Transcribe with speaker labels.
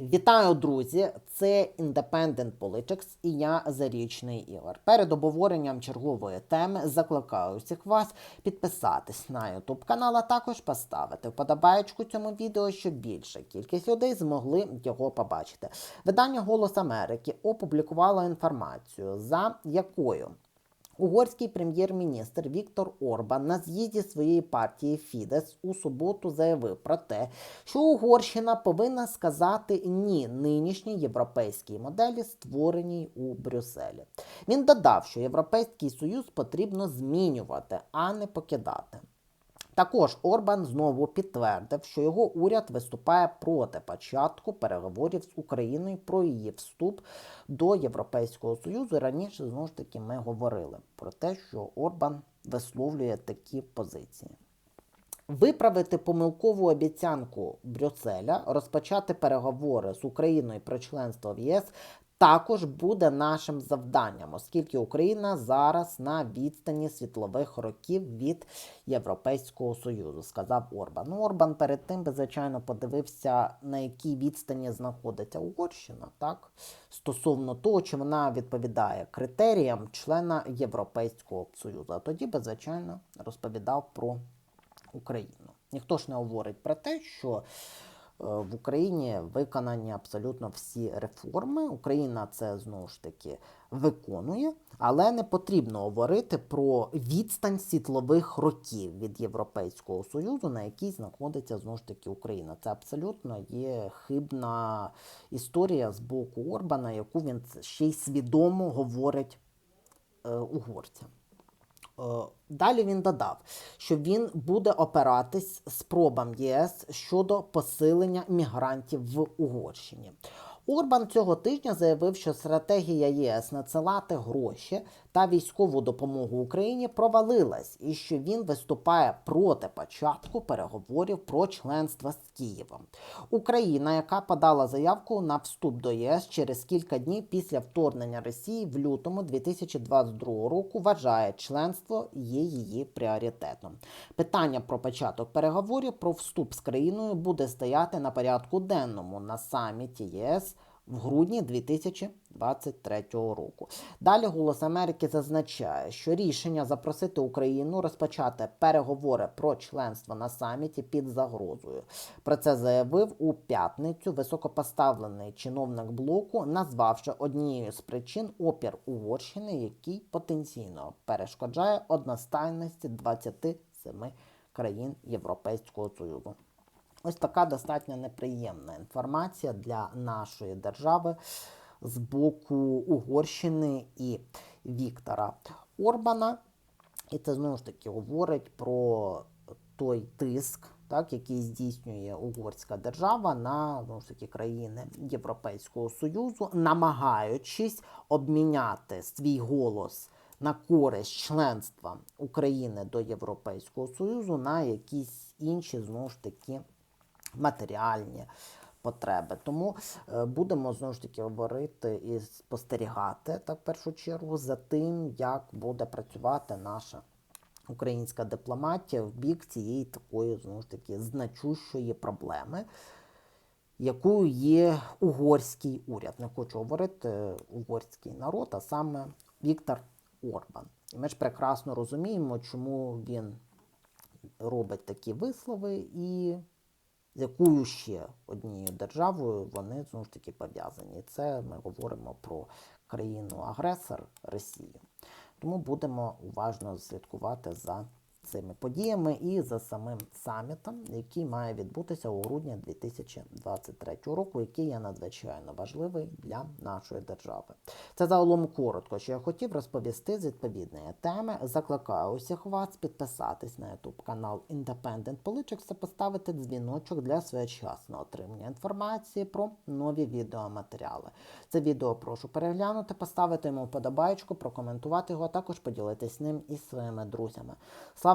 Speaker 1: Вітаю, друзі! Це Independent Politics і я Зарічний Ігор. Перед обговоренням чергової теми закликаю всіх вас підписатись на YouTube канал, а також поставити вподобаєчку цьому відео, щоб більша кількість людей змогли його побачити. Видання Голос Америки опублікувало інформацію, за якою Угорський прем'єр-міністр Віктор Орбан на з'їзді своєї партії Фідес у суботу заявив про те, що Угорщина повинна сказати ні нинішній європейській моделі, створеній у Брюсселі. Він додав, що Європейський Союз потрібно змінювати, а не покидати. Також Орбан знову підтвердив, що його уряд виступає проти початку переговорів з Україною про її вступ до Європейського Союзу. Раніше знову ж таки ми говорили про те, що Орбан висловлює такі позиції. Виправити помилкову обіцянку Брюсселя, розпочати переговори з Україною про членство в ЄС також буде нашим завданням, оскільки Україна зараз на відстані світлових років від Європейського Союзу, сказав Орбан. Ну, Орбан перед тим звичайно, подивився, на якій відстані знаходиться Угорщина, так стосовно того, чи вона відповідає критеріям члена Європейського Союзу. А тоді би, звичайно, розповідав про Україну. Ніхто ж не говорить про те, що в Україні виконані абсолютно всі реформи. Україна це знову ж таки виконує, але не потрібно говорити про відстань світлових років від Європейського Союзу, на якій знаходиться знову ж таки Україна. Це абсолютно є хибна історія з боку Орбана, яку він ще й свідомо говорить е, угорцям. Е, далі він додав, що він буде опиратись спробам ЄС щодо посилення мігрантів в Угорщині. Орбан цього тижня заявив, що стратегія ЄС надсилати гроші та військову допомогу Україні провалилась, і що він виступає проти початку переговорів про членство з Києвом. Україна, яка подала заявку на вступ до ЄС через кілька днів після вторгнення Росії в лютому 2022 року, вважає членство є її пріоритетом. Питання про початок переговорів про вступ з країною буде стояти на порядку денному на саміті ЄС в грудні 2023 року. Далі Голос Америки зазначає, що рішення запросити Україну розпочати переговори про членство на саміті під загрозою. Про це заявив у п'ятницю високопоставлений чиновник блоку, назвавши однією з причин опір Угорщини, який потенційно перешкоджає одностайності 27 країн Європейського Союзу. Ось така достатньо неприємна інформація для нашої держави з боку Угорщини і Віктора Орбана. І це знову ж таки говорить про той тиск, так, який здійснює угорська держава на знову ж таки країни Європейського Союзу, намагаючись обміняти свій голос на користь членства України до Європейського Союзу на якісь інші знову ж таки матеріальні потреби. Тому е, будемо знову ж таки говорити і спостерігати так в першу чергу за тим, як буде працювати наша. Українська дипломатія в бік цієї такої знову ж таки значущої проблеми, якою є угорський уряд. Не хочу говорити угорський народ, а саме Віктор Орбан. І ми ж прекрасно розуміємо, чому він робить такі вислови і якою ще однією державою вони знову ж таки пов'язані. Це ми говоримо про країну-агресор Росію. Тому будемо уважно слідкувати за цими подіями і за самим самітом, який має відбутися у грудні 2023 року, який є надзвичайно важливий для нашої держави. Це загалом коротко, що я хотів розповісти з відповідної теми. Закликаю усіх вас підписатись на YouTube канал Independent Politics та поставити дзвіночок для своєчасного отримання інформації про нові відеоматеріали. Це відео прошу переглянути, поставити йому вподобайку, прокоментувати його, а також поділитись ним із своїми друзями.